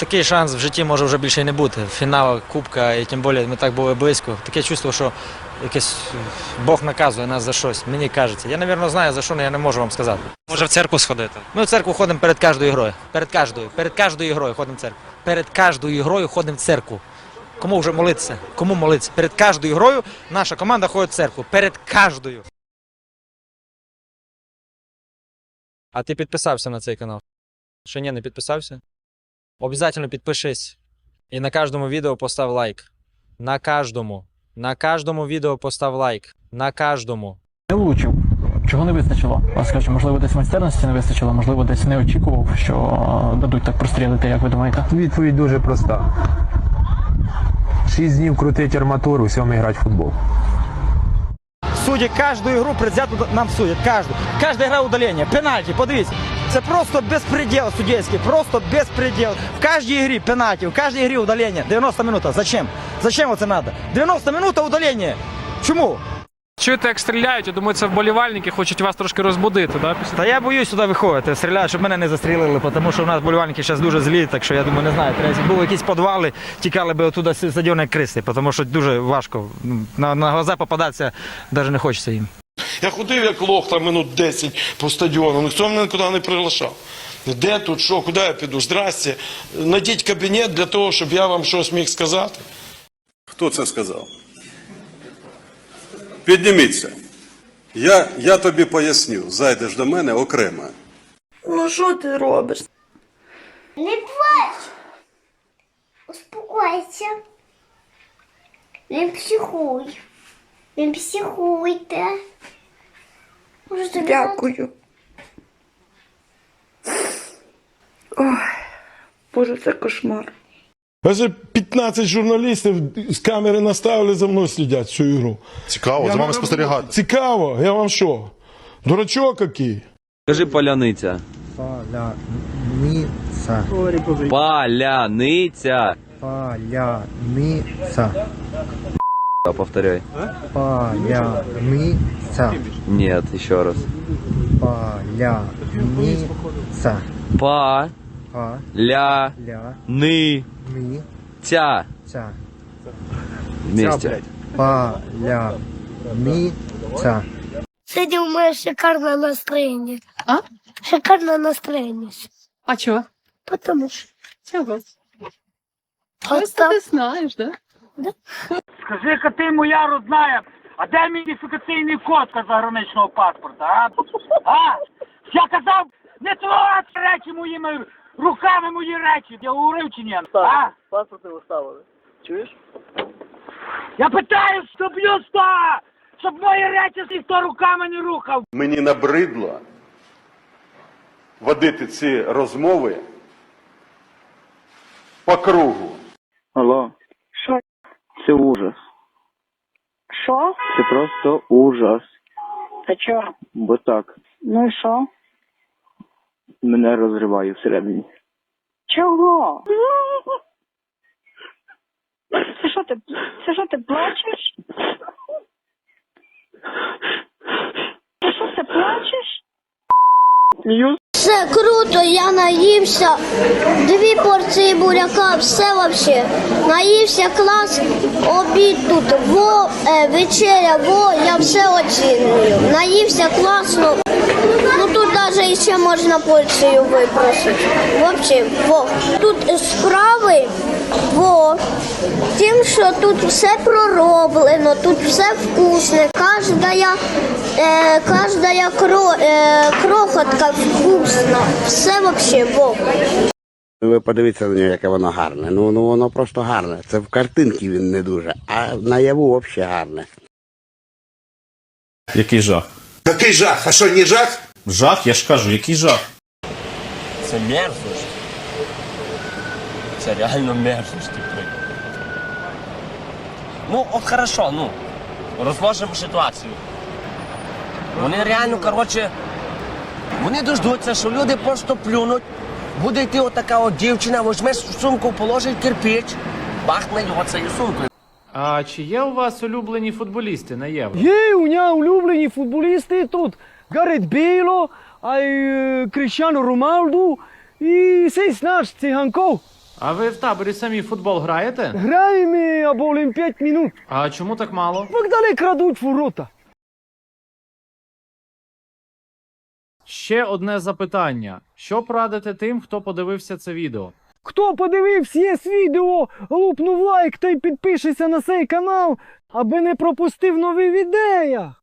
такий шанс в житті може вже більше і не бути. Фінал Кубка, і тим більше ми так були близько. Таке чувство, що якесь Бог наказує нас за щось. Мені кажеться. Я, напевно, знаю за що, але я не можу вам сказати. Може в церкву сходити? Ми в церкву ходимо перед кожною грою. Перед кожною. Перед кожною грою ходимо в церкву. Перед кожною грою ходимо в церкву. Кому вже молитися? Кому молитися? Перед кожною грою наша команда ходить в церкву. Перед кожною. А ти підписався на цей канал? Ще ні, не підписався? Обязательно підпишись. І на кожному відео постав лайк. На кожному. На кожному відео постав лайк. На кожному. Не влучив. Чого не вистачило? Вас скажу, можливо, десь майстерності не вистачило, можливо, десь не очікував, що дадуть так прострілити, як ви думаєте? Відповідь дуже проста. Шість днів крутить арматуру, сьомий грати в футбол. Судді кожну ігру предвзято нам судять. Кожну. Кожна гра удалення, пенальті, подивіться. Це просто безпреділ судейський, просто безпреділ. В кожній грі пенальті, в кожній грі удалення. 90 минут. Зачем? Зачем це треба? 90 минут удалення. Чому? Чуєте, як стріляють, я думаю, це вболівальники хочуть вас трошки розбудити, да? після Та я боюсь сюди виходити, стріляти, щоб мене не застрілили, тому що у нас болівальники зараз дуже злі, так що я думаю, не знаю. Треба, були якісь підвали, тікали б стадіону як криси, тому що дуже важко. На, на глаза попадатися навіть не хочеться їм. Я ходив як лох там минут 10 по стадіону, ніхто мене нікуди не приглашав. Де тут, що, куди я піду? Здрасте. Найдіть кабінет для того, щоб я вам щось міг сказати. Хто це сказав? Підніміться. Я, я тобі поясню. Зайдеш до мене окремо. Ну що ти робиш? Не плач. Успокойся. Не психуй. Не психуйте. Дякую. Ой, Боже, це кошмар. Вже 15 журналістів з камери наставили за мною слідять всю ігру. Цікаво, за вами спостерігати. Цікаво, я вам що? Дурачок який? Кажи паляниця. Паляниця. Паляниця. Паляниця. Повторяй. Паляниця. Нет, еще раз. Паляниця. Па. Ля. Ны. Тя. Паляниця. Вместе. Паляниця. Сегодня у меня шикарное настроение. А? Шикарное настроение. А чого? Потому что... Чого? Просто... ти знаєш, да? Скажи-ка ти, моя родная, а де мій ідентифікаційний код заграничного паспорта, а? А? Я казав, не трогати речі моїми руками мої речі. Я говорив чи ні? А? Паспорт не виставили. Чуєш? Я питаю, щоб юста! Щоб мої речі ніхто руками не рухав. Мені набридло водити ці розмови по кругу. Алло. Що? Це ужас. Що? Це просто ужас. А чого? Бо так. Ну і що? Мене розриває всередині. Чого? Це що ти, це що ти плачеш? Ти що ти плачеш? Все круто, я наївся. Дві порції буряка, все вообще. Наївся клас, обід тут, во, е, вечеря, во, я все оцінюю. Наївся класно. Ну тут навіть ще можна порцію випросити. В общем, во. Тут справи, во. Тим, що тут все пророблено, тут все вкусне. Кожна, е, кожна кро, е, крохотка вкусна. Все вообще, во. Ви подивіться на нього, яке воно гарне. Ну, ну воно просто гарне. Це в картинці він не дуже, а наяву взагалі гарне. Який жах? Який жах? А що, не жах? Жах, я ж кажу, який жах? Це мерзость. Це реально мерзость. Ну, от хорошо, ну. Розложимо ситуацію. Вони реально, коротше, вони дождуться, що люди просто плюнуть. Буде йти отака от дівчина, візьме сумку, положить кирпич, бахне його цією сумкою. А чи є у вас улюблені футболісти на євро? Є у нього улюблені футболісти тут. Гарет Біло, а й Кріщану Ромалду і цей наш циганков. А ви в таборі самі в футбол граєте? Граємо або олім 5 минут. А чому так мало? Богдани крадуть ворота. Ще одне запитання: що порадите тим, хто подивився це відео? Хто подивився є відео, лупнув лайк та й підпишися на цей канал, аби не пропустив нові відео.